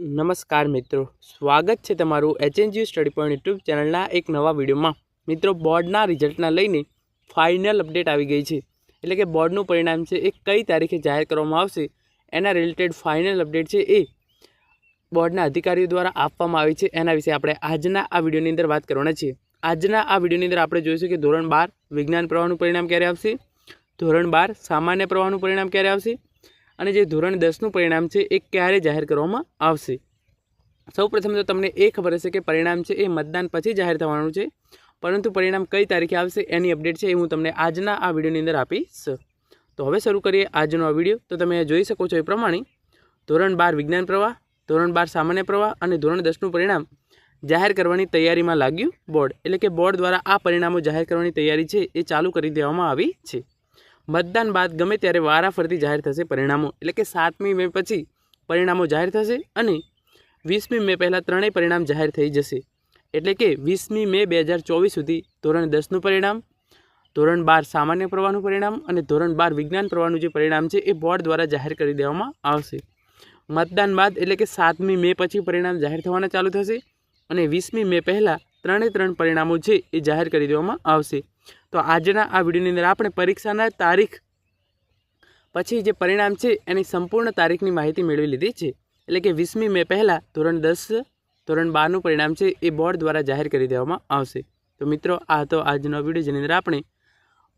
નમસ્કાર મિત્રો. સ્વાગત છે તમારું એચએનજી સ્ટડી પોઈન્ટ યુટ્યુબ ચેનલના એક નવા વિડીયોમાં. મિત્રો, બોર્ડના રિઝલ્ટના લઈને ફાઇનલ અપડેટ આવી ગઈ છે. એટલે કે બોર્ડનું પરિણામ છે એ કઈ તારીખે જાહેર કરવામાં આવશે, એના રિલેટેડ ફાઇનલ અપડેટ છે એ બોર્ડના અધિકારીઓ દ્વારા આપવામાં આવી છે. એના વિશે આપણે આજના આ વિડીયોની અંદર વાત કરવાના છીએ. આજના આ વિડીયોની અંદર આપણે જોઈશું કે ધોરણ બાર વિજ્ઞાન પ્રવાહનું પરિણામ ક્યારે આવશે? ધોરણ બાર સામાન્ય પ્રવાહનું પરિણામ ક્યારે આવશે? અને જે ધોરણ દસનું પરિણામ છે એ ક્યારે જાહેર કરવામાં આવશે? સૌપ્રથમ તો તમને એ ખબર હશે કે પરિણામ છે એ મતદાન પછી જાહેર થવાનું છે. પરંતુ પરિણામ કઈ તારીખે આવશે એની અપડેટ છે એ હું તમને આજના આ વિડીયોની અંદર આપીશ. તો હવે શરૂ કરીએ આજનો આ વીડિયો. તો તમે જોઈ શકો છો એ પ્રમાણે ધોરણ બાર વિજ્ઞાન પ્રવાહ, ધોરણ બાર સામાન્ય પ્રવાહ અને ધોરણ દસનું પરિણામ જાહેર કરવાની તૈયારીમાં લાગ્યું બોર્ડ. એટલે કે બોર્ડ દ્વારા આ પરિણામો જાહેર કરવાની તૈયારી છે એ ચાલુ કરી દેવામાં આવી છે. મતદાન બાદ ગમે ત્યારે વારાફરતી જાહેર થશે પરિણામો. એટલે કે સાતમી મે પછી પરિણામો જાહેર થશે અને વીસમી મે પહેલાં ત્રણેય પરિણામ જાહેર થઈ જશે. એટલે કે વીસમી મે બે હજાર ચોવીસ સુધી ધોરણ દસનું પરિણામ, ધોરણ બાર સામાન્ય પ્રવાહનું પરિણામ અને ધોરણ બાર વિજ્ઞાન પ્રવાહનું જે પરિણામ છે એ બોર્ડ દ્વારા જાહેર કરી દેવામાં આવશે. મતદાન બાદ એટલે કે સાતમી મે પછી પરિણામ જાહેર થવાના ચાલુ થશે અને વીસમી મે પહેલાં ત્રણે ત્રણ પરિણામો છે એ જાહેર કરી દેવામાં આવશે. તો આજના આ વિડીયોની અંદર આપણે પરીક્ષાના તારીખ પછી જે પરિણામ છે એની સંપૂર્ણ તારીખની માહિતી મેળવી લીધી છે. એટલે કે વીસમી મે પહેલાં ધોરણ દસ, ધોરણ બારનું પરિણામ છે એ બોર્ડ દ્વારા જાહેર કરી દેવામાં આવશે. તો મિત્રો, આ હતો આજનો વીડિયો જેની અંદર આપણે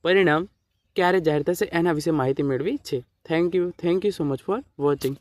પરિણામ ક્યારે જાહેર થશે એના વિશે માહિતી મેળવી છે. Thank you thank you so much for watching